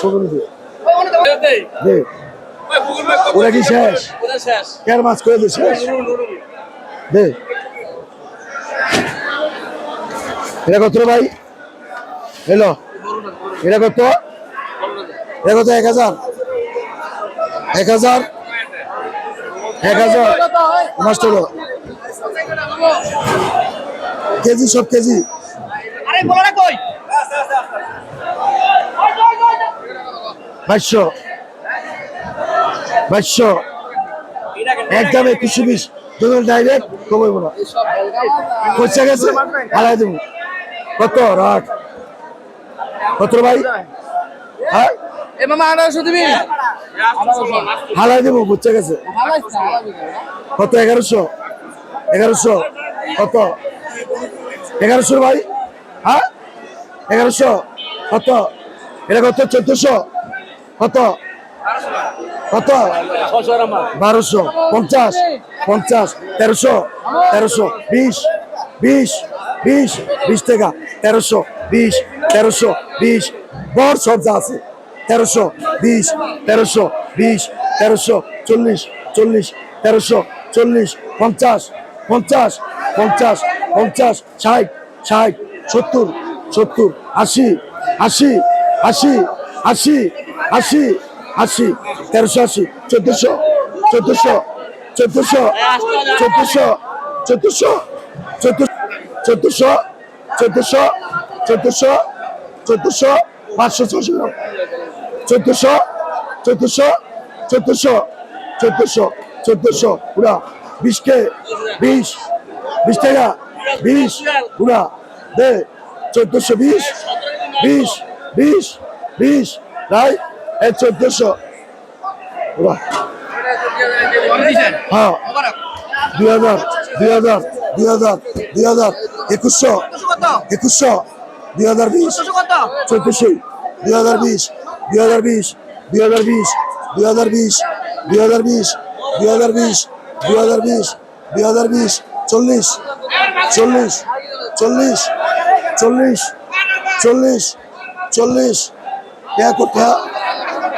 ছবি ওরা কি শেষ? কেন মাছ করে দে শেষ? দে। এটা কত ভাই? হ্যালো এটা কত? এটা কত? এক হাজার। এক হাজার। এক হাজার। হলো। কেজি সব কেজি। আরে বলো কই? বাইশশো। বাইশশো। একদম একুশশো বিশ। তোদের ডাইরেক্ট কমাইব না। পয়সা গেছে হালাই দেবো। কত? রাখ। কত ভাই? হ্যাঁ? হালাই দেবো? বুঝছে গেছে। কত? এগারোশো। এগারোশো। কত? এগারোশো ভাই। হ্যাঁ? এগারোশো। কত? এটা কত? চোদ্দশো। কত? কত? বারোশো, পঞ্চাশ পঞ্চাশ, তেরোশো তেরোশো, বিশ বিশ বিশ বিশ টাকা, তেরোশো, বিশ তেরোশো, বিশ। সব যা আছে, তেরোশো, বিশ তেরোশো বিশ, তেরোশো, চল্লিশ চল্লিশ, তেরোশো, চল্লিশ, পঞ্চাশ পঞ্চাশ পঞ্চাশ পঞ্চাশ, ষাট ষাট, সত্তর সত্তর আশি আশি আশি আশি আশি আশি তেরোশো আশি চোদ্দশো চোদ্দশো চোদ্দশো চোদ্দশো চোদ্দশো চোদ্দ চোদ্দশো চোদ্দশো চোদ্দশো চোদ্দশো পাঁচশো ছশো চোদ্দশো চোদ্দশো চোদ্দশো চোদ্দশো চোদ্দশো পুরা বিশকে বিশ বিশ টাকা বিশ পুরা দে চোদ্দশো বিশ বিশ বিশ বিশ রাই এই চোদ্দশো। হ্যাঁ। দুই হাজার দুই হাজার দুই হাজার দুই হাজার, একুশশো একুশশো, দুই হাজার বিশ, চোদ্দশো, দুই হাজার বিশ, দুই হাজার বিশ, দুই হাজার বিশ, দুই হাজার বিশ, দুই হাজার বিশ, দুই হাজার বিশ, দুই হাজার বিশ, দুই হাজার বিশ, চল্লিশ চল্লিশ চল্লিশ চল্লিশ চল্লিশ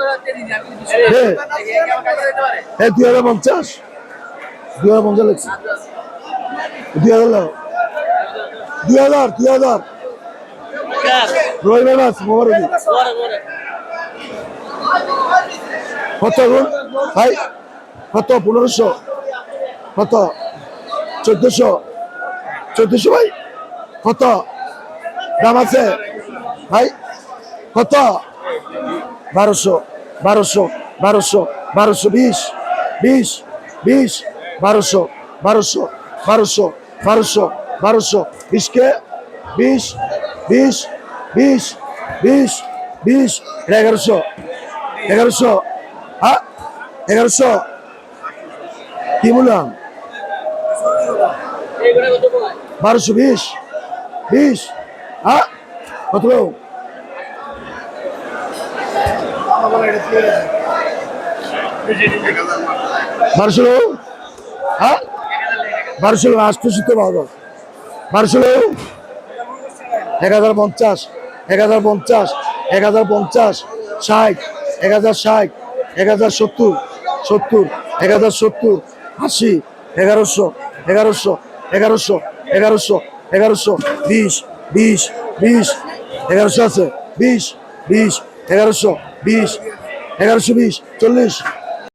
আলাই। এর বন্ধ কে দিছি আমি হে কেমন কাজ দিতে পারে হে দুই হাজার পঞ্চাশ। দুই হাজার পঞ্চাশ দুই হাজার দুই হাজার দুই হাজার। রবিবার মাস মোবারক কত গুণ? ভাই, কত? পনেরোশো। কত? চোদ্দশো। চোদ্দশো ভাই? কত? দাম আছে? ভাই, কত? বারোশো বারোশো বারোশো বারোশো, বিশ বিশ বিশ, বারোশো বারোশো বারোশো বারোশো বারোশো, বিশকে বিশ বিশ বিশ বিশ বিশ, এগারোশো এগারোশো হ্যাঁ এগারোশো, কি বললাম? বারোশো, বিশ বিশ হ্যাঁ বারোশো হ্যাঁ? বারোশো লোক আটশো তো পাওয়া বারোশো এক হাজার পঞ্চাশ, এক হাজার পঞ্চাশ, এক হাজার পঞ্চাশ, ষাট, এক হাজার ষাট, এক হাজার সত্তর সত্তর, এক হাজার সত্তর, আশি, এগারোশো এগারোশো এগারোশো এগারোশো এগারোশো, বিশ বিশ বিশ, এগারোশো আছে, বিশ বিশ, এগারোশো। বিশ এগারোশো বিশ চল্লিশ।